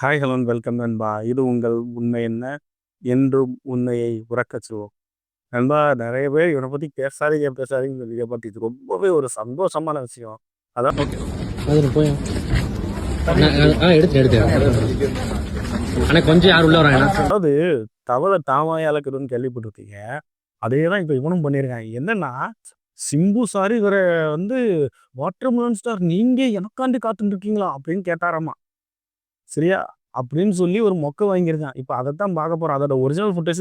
Hi hello welcome நண்பா. இது உங்கள் உண்மை என்ன? என்றும் உண்மையை உறக்கச் சொல்வோம். நண்பா நிறைய பேர் இவனை பற்றி பேசாதீங்க பேசாதீங்க பட் இது ரொம்பவே ஒரு சந்தோஷமான விஷயம். அதான் போய். ஆனால் கொஞ்சம் யார் உள்ள வராங்க அதாவது தவளை தாமாயா அளக்குதுன்னு கேள்விப்பட்டிருக்கீங்க. அதே தான் இப்போ இவனும் பண்ணியிருக்காங்க. என்னன்னா சிம்பு சார் இவரை வந்து வாட்டர்மேலன் ஸ்டார் நீங்க எனக்காண்டி காத்துட்டு இருக்கீங்களா அப்படின்னு கேட்டாராமா. சரியா? அப்படின்னு சொல்லி ஒரு மொக்க வாங்கியிருக்கான். இப்போ அதைத்தான் பார்க்க போறோம். அதோட ஒரிஜினல் ஃபுட்டேஜ்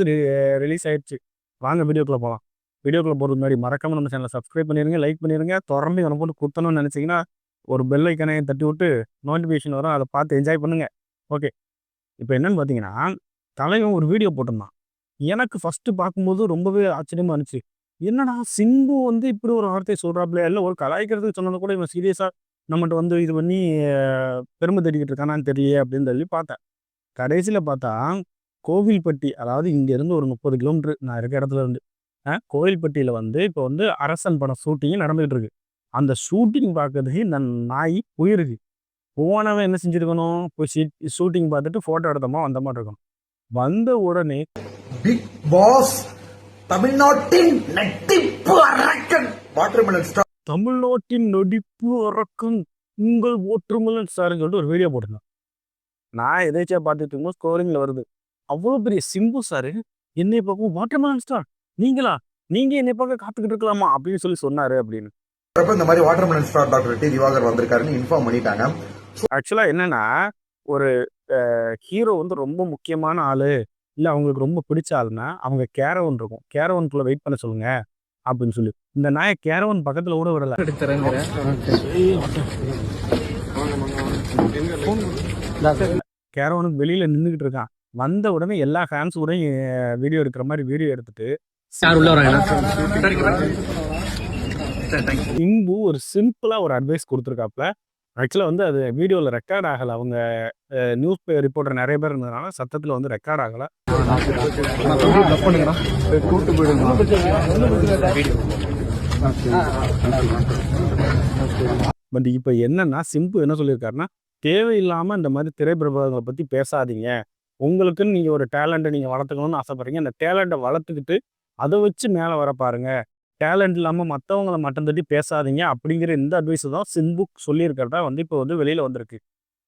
ரிலீஸ் ஆயிடுச்சு. வாங்க வீடியோக்குள்ள போகலாம் வீடியோக்குள்ள போகிறது முன்னாடி மறக்காம நம்ம சேனலை சப்ஸ்கிரைப் பண்ணிருங்க லைக் பண்ணிருங்க. தொடர்ந்து எனக்கு போட்டு குத்தணும்னு நினைச்சீங்கன்னா ஒரு பெல் ஐக்கனையை தட்டி விட்டு நோட்டிஃபிகேஷன் வரும். அதை பார்த்து என்ஜாய் பண்ணுங்க. ஓகே இப்போ என்னன்னு பார்த்தீங்கன்னா தலைவன் ஒரு வீடியோ போட்டிருந்தான். எனக்கு ஃபஸ்ட்டு பார்க்கும்போது ரொம்பவே ஆச்சரியமா இருந்துச்சு. என்னடா சிம்பு வந்து இப்படி ஒரு வார்த்தை சொல்றாப்ல? இல்லை ஒரு கலாய்க்கிறதுக்கு சொன்னது கூட இவன் சீரியஸாக நம்மகிட்ட வந்து இது பண்ணி பெருமை தேடிக்கிட்டு இருக்கானான்னு தெரியல அப்படின்னு சொல்லி பார்த்தேன். கடைசியில் பார்த்தா கோவில்பட்டி அதாவது இங்கேருந்து ஒரு முப்பது கிலோமீட்டர் நான் இருக்க இடத்துல இருந்து கோவில்பட்டியில் வந்து இப்போ வந்து அரசன் படம் ஷூட்டிங் நடந்துகிட்டு இருக்கு. அந்த ஷூட்டிங் பார்க்கறதுக்கு இந்த நாய் போயிருக்கு. போனவன் என்ன செஞ்சுருக்கணும்? போய் ஷூட்டிங் பார்த்துட்டு ஃபோட்டோ எடுத்தோமா வந்த வந்த உடனே பிக் பாஸ் தமிழ்நாட்டின் நட்டிப்பு அரக்கன். வாட்டர்மெலன் ஸ்டார் தமிழ்நாட்டின் நொடிப்பு அரக்கன். உங்கள் ஓட்டுமலன் சாருன்னு சொல்லிட்டு ஒரு வீடியோ போட்டிருந்தேன். நான் எதாச்சியா பார்த்துட்டு இருக்கும்போது ஸ்கோரிங்ல வருது. அவ்வளோ பெரிய சிம்பு சாரு என்னை பார்க்கும் வாட்டர்மலன் ஸ்டார் நீங்களா? நீங்க என்னை பார்க்க காத்துக்கிட்டு இருக்கலாமா? அப்படின்னு சொல்லி சொன்னாரு அப்படின்னு. இந்த மாதிரி watermelon star doctor D Diwakar வந்திருக்காருன்னு இன்ஃபார்ம் பண்ணிட்டாங்க. ஆக்சுவலா என்னன்னா ஒரு ஹீரோ வந்து ரொம்ப முக்கியமான ஆளு. இல்ல அவங்களுக்கு ரொம்ப பிடிச்ச ஆளுன்னா அவங்க கேரவன் இருக்கும். கேரவனுக்குள்ள வெயிட் பண்ண சொல்லுங்க அப்படின்னு சொல்லி. இந்த நாயை கேரவன் பக்கத்துல கூட விடல. கேரவனுக்கு வெளியில நின்றுகிட்டு இருக்கான். வந்த உடனே எல்லா ஃபேன்ஸ் கூட வீடியோ எடுக்கிற மாதிரி வீடியோ எடுத்துட்டு சிம்பு ஒரு சிம்பிளா ஒரு அட்வைஸ் கொடுத்துருக்காப்ல. ஆக்சுவலாக வந்து அது வீடியோவில் ரெக்கார்ட் ஆகலை. அவங்க நியூஸ் ரிப்போர்ட்டர் நிறைய பேர் இருந்ததுனால சத்தத்தில் வந்து ரெக்கார்ட் ஆகலை. பட் இப்போ என்னன்னா சிம்பு என்ன சொல்லியிருக்காருன்னா தேவையில்லாமல் இந்த மாதிரி திரைப்பிரபலங்களை பற்றி பேசாதீங்க. உங்களுக்குன்னு நீங்கள் ஒரு டேலண்ட்டை நீங்கள் வளர்த்துக்கணும்னு ஆசைப்படுறீங்க. அந்த டேலண்ட்டை வளர்த்துக்கிட்டு அதை வச்சு மேலே வர பாருங்க. டேலண்ட் இல்லாம மற்றவங்கள மட்டம் தட்டி பேசாதீங்க அப்படிங்கிற இந்த அட்வைஸ் தான் சிம்பு சொல்லியிருக்கிறதா வந்து இப்போ வந்து வெளியில வந்திருக்கு.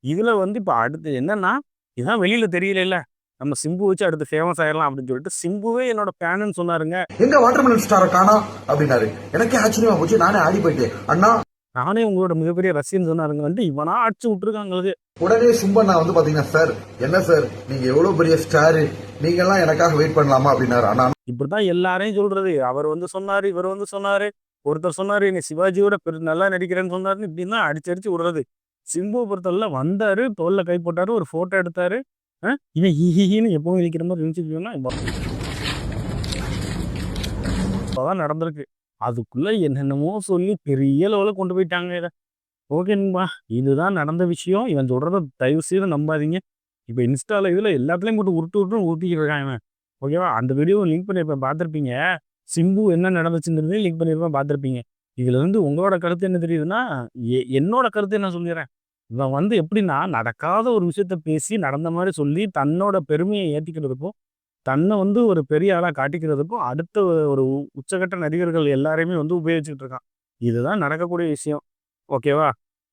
இதுல வந்து இப்போ அடுத்து என்னன்னா இதான் வெளியில தெரியல நம்ம சிம்பு வச்சு அடுத்து ஃபேமஸ் ஆயிடலாம் அப்படின்னு சொல்லிட்டு சிம்புவே என்னோட ஃபேனுன்னு சொன்னாருங்க. எங்க வாட்டர்மெலன் ஸ்டாரை காணா? அப்படின்னாரு. எனக்கே ஆச்சரியமா போச்சு. நானே ஆடி போயிட்டேன். அண்ணா! நானே உங்களோட மிகப்பெரிய ரசிகன் சொன்னாருங்க. வந்து இவனா அடிச்சு விட்டுருக்காங்க உடனே சும்பண்ணா வந்து பாத்தீங்கன்னா சார் என்ன சார்? நீங்க எவ்வளவு பெரிய ஸ்டாரு நீங்க எல்லாம் எனக்காக வெயிட் பண்ணலாமா? அப்படின்னாரு. ஆனா இப்படிதான் எல்லாரையும் சொல்றது. அவர் வந்து சொன்னாரு இவர் வந்து சொன்னாரு ஒருத்தர் சொன்னாரு நீ சிவாஜியோட பெரு நல்லா நடிக்கிறேன்னு சொன்னாருன்னு இப்படின்னா தான் அடிச்சு அடிச்சு விடுறது. சிம்பு பொறுத்தவரை வந்தாரு தோல்ல கை போட்டாரு ஒரு போட்டோ எடுத்தாரு. இவன் ஹிஹின்னு எப்பவும் இருக்கிற மாதிரி இருந்துச்சுன்னா இப்பதான் நடந்திருக்கு. அதுக்குள்ள என்னென்னமோ சொல்லி பெரிய லெவலில் கொண்டு போயிட்டாங்க இதை. ஓகேங்கம்மா. இதுதான் நடந்த விஷயம். இவன் சொல்கிறத தயவு செய்து நம்பாதீங்க. இப்போ இன்ஸ்டாவில் இதில் எல்லாத்துலேயும் போட்டு உருட்டு உருட்டு ஊட்டிக்கிட்டு இருக்கான் இவன். ஓகேவா? அந்த வீடியோ லிங்க் பண்ணியிருப்பேன் பார்த்துருப்பீங்க? சிம்பு என்ன நடந்துச்சுன்றது லிங்க் பண்ணியிருப்பேன் பார்த்துருப்பீங்க. இதுலேருந்து உங்களோட கருத்து என்ன தெரியுதுன்னா எ- என்னோட கருத்து என்ன சொல்லிடுறேன் இவன் வந்து எப்படின்னா நடக்காத ஒரு விஷயத்த பேசி நடந்த மாதிரி சொல்லி தன்னோட பெருமையை ஏற்றிக்கிறதுக்கும் தன்னை வந்து ஒரு பெரிய ஆளாக காட்டிக்கிறதுக்கும் அடுத்த ஒரு உச்சகட்ட நடிகர்கள் எல்லாரையுமே வந்து உபயோகிச்சுட்டு இருக்கான். இதுதான் நடக்கக்கூடிய விஷயம். ஓகேவா?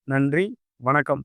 நன்றி வணக்கம்.